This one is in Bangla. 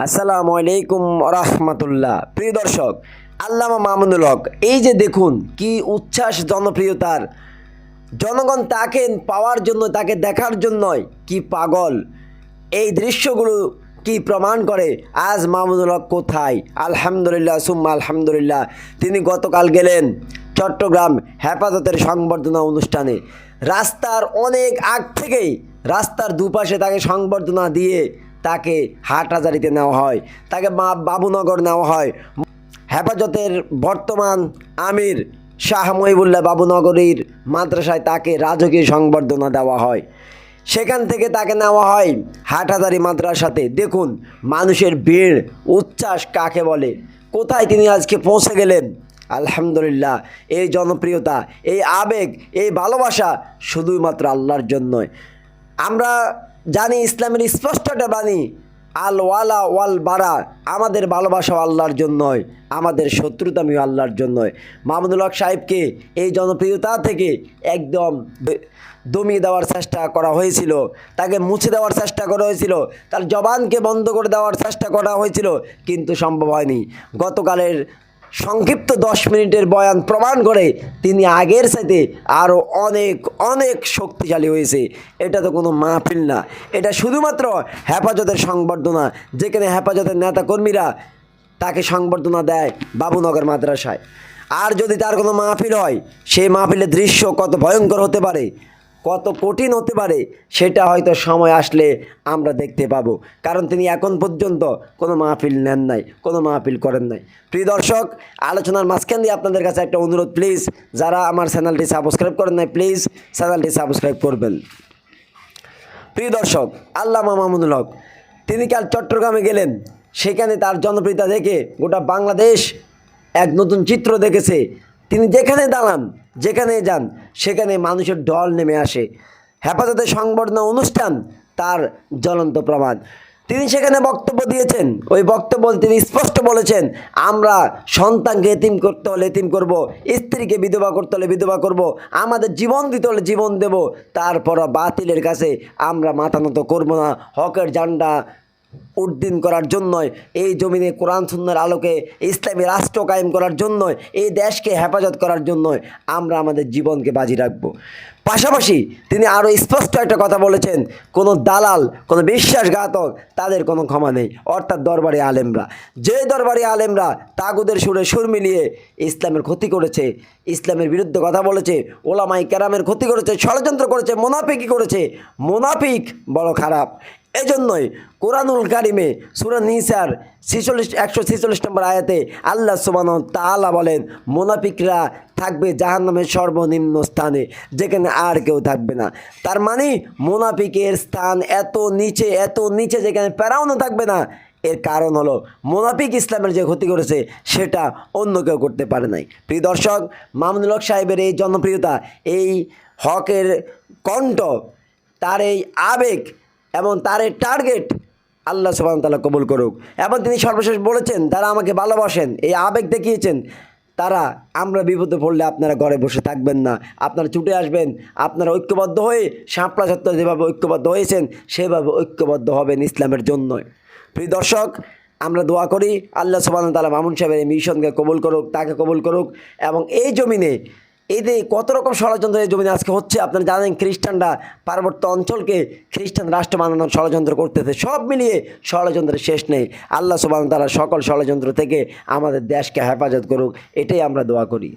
আসসালামু আলাইকুম রহমতুল্লাহ। প্রিয় দর্শক, আল্লামা মামুনুল হক, এই যে দেখুন কি উচ্ছ্বাস, জনপ্রিয়তার। জনগণ তাকে পাওয়ার জন্য, তাকে দেখার জন্যই কি পাগল। এই দৃশ্যগুলো কি প্রমাণ করে? আজ মামুনুল হক কোথায়? আলহামদুলিল্লাহ, সুম্মা আলহামদুলিল্লাহ। তিনি গতকাল গেলেন চট্টগ্রাম হেফাজতের সংবর্ধনা অনুষ্ঠানে। রাস্তার অনেক আগ থেকেই রাস্তার দুপাশে তাকে সংবর্ধনা দিয়ে তাকে হাটহাজারিতে নেওয়া হয়, তাকে মা বাবুনগর নেওয়া হয়। হেফাজতের বর্তমান আমির শাহ মহিবুল্লাহ বাবুনগরীর মাদ্রাসায় তাকে রাজকীয় সংবর্ধনা দেওয়া হয়। সেখান থেকে তাকে নেওয়া হয় হাটহাজারি মাদ্রাসাতে। দেখুন, মানুষের ভিড়, উচ্ছ্বাস কাকে বলে? কোথায় তিনি আজকে পৌঁছে গেলেন? আলহামদুলিল্লাহ, এই জনপ্রিয়তা, এই আবেগ, এই ভালোবাসা শুধুমাত্র আল্লাহর জন্যই। আমরা জানি ইসলামের স্পষ্ট একটা বাণী, আল ওয়ালা ওয়াল বারা, আমাদের ভালোবাসা আল্লাহর জন্যই, আমাদের শত্রুতামিও আল্লাহর জন্যই। মাহমুদুল হক সাহেবকে এই জনপ্রিয়তা থেকে একদম দমিয়ে দেওয়ার চেষ্টা করা হয়েছিল, তাকে মুছে দেওয়ার চেষ্টা করা হয়েছিল, তার জবানকে বন্ধ করে দেওয়ার চেষ্টা করা হয়েছিল, কিন্তু সম্ভব হয়নি। গতকালের সংক্ষিপ্ত দশ মিনিটের বয়ান প্রমাণ করে তিনি আগের সাথে আরও অনেক অনেক শক্তিশালী হয়েছে। এটা তো কোনো মাহফিল না। এটা শুধুমাত্র হেফাজতের সংবর্ধনা। যেখানে হেফাজতের নেতাকর্মীরা তাকে সংবর্ধনা দেয় বাবুনগর মাদ্রাসায়। আর যদি তার কোনো মাহফিল হয়, সেই মাহফিলের দৃশ্য কত ভয়ঙ্কর হতে পারে? কত কঠিন হতে পারে, সেটা হয়তো সময় আসলে আমরা দেখতে পাবো। কারণ তিনি এখন পর্যন্ত কোনো মাহফিল নেন নাই, কোনো মাহফিল করেন নাই। প্রিয় দর্শক, আলোচনার মাঝখান দিয়ে আপনাদের কাছে একটা অনুরোধ প্লিজ যারা আমার চ্যানেলটি সাবস্ক্রাইব করেন নাই প্লিজ চ্যানেলটি সাবস্ক্রাইব করবেন। প্রিয় দর্শক, আল্লামা মামুনুল হক, তিনি কাল চট্টগ্রামে গেলেন। সেখানে তার জনপ্রিয়তা দেখে গোটা বাংলাদেশ এক নতুন চিত্র দেখেছে। তিনি যেখানে দাঁড়ান যেখানে যান সেখানে মানুষের ঢল নেমে আসে। হেফাজতের সংবর্ধনা অনুষ্ঠান, তার জ্বলন্ত প্রমাণ। তিনি সেখানে বক্তব্য দিয়েছেন। ওই বক্তব্য তিনি স্পষ্ট বলেছেন, আমরা সন্তানকে এতিম করতে হলে এতিম করব, স্ত্রীকে বিধবা করতে হলে বিধবা করব, আমাদের জীবন দিতে হলে জীবন দেব তারপর বাতিলের কাছে আমরা মাথা নত করব না, হকের জান্ডা উদ্দিন করার জন্যই, এই জমিনে কোরআন সুন্নার আলোকে ইসলামী রাষ্ট্র কায়েম করার জন্যই, এই দেশকে হেফাজত করার জন্যই আমরা আমাদের জীবনকে বাজি রাখব। পাশাপাশি তিনি আরও স্পষ্ট একটা কথা বলেছেন, কোনো দালাল, কোনো বিশ্বাসঘাতক তাদের কোনো ক্ষমা নেই, অর্থাৎ দরবারি আলেমরা। যে দরবারি আলেমরা তাগুদের সুরে সুর মিলিয়ে ইসলামের ক্ষতি করেছে, ইসলামের বিরুদ্ধে কথা বলেছে, ওলামাই ক্যারামের ক্ষতি করেছে, ষড়যন্ত্র করেছে মোনাফিকি করেছে, মোনাফিক বড় খারাপ। এজন্যই কোরআনুল কারিমে সুরা নিসার ছেচল্লিশ, একশো ছেচল্লিশ নম্বর আয়াতে আল্লাহ সুবান তাআলা বলেন, মোনাফিকরা থাকবে জাহান্নামের সর্বনিম্ন স্থানে, যেখানে আর কেউ থাকবে না। তার মানে মোনাফিকের স্থান এত নিচে এত নিচে যেখানে প্যারাউনো থাকবে না। এর কারণ হলো মোনাফিক ইসলামের যে ক্ষতি করেছে, সেটা অন্য কেউ করতে পারে নাই। প্রিয় দর্শক, মামুনুল হক সাহেবের এই জনপ্রিয়তা, এই হকের কণ্ঠ, তার এই আবেগ এবং তার টার্গেট আল্লাহ সুবাহ তালা কবুল করুক। এবং তিনি সর্বশেষ বলেছেন তারা আমাকে ভালোবাসেন, এই আবেগ দেখিয়েছেন, তারা আমরা বিপদে পড়লে আপনারা ঘরে বসে থাকবেন না। আপনারা ছুটে আসবেন, আপনারা ঐক্যবদ্ধ হয়ে শাপলা চত্বর যেভাবে ঐক্যবদ্ধ হয়েছেন, সেভাবে ঐক্যবদ্ধ হবেন ইসলামের জন্যই। প্রিয় দর্শক, আমরা দোয়া করি, আল্লাহ সুবাহ তালা মামুন সাহেবের এই মিশনকে কবুল করুক, তাকে কবুল করুক এবং এই জমিনে যে কত রকম ষড়যন্ত্র এই জমিনে আজকে হচ্ছে, আপনারা জানেন খ্রিস্টানরা পার্বত্য অঞ্চলকে খ্রিস্টান রাষ্ট্র বানানোর ষড়যন্ত্র করতেছে। সব মিলিয়ে ষড়যন্ত্রের শেষ নেই। আল্লাহ সুবাহ তারা সকল ষড়যন্ত্র থেকে আমাদের দেশকে হেফাজত করুক, এটাই আমরা দোয়া করি।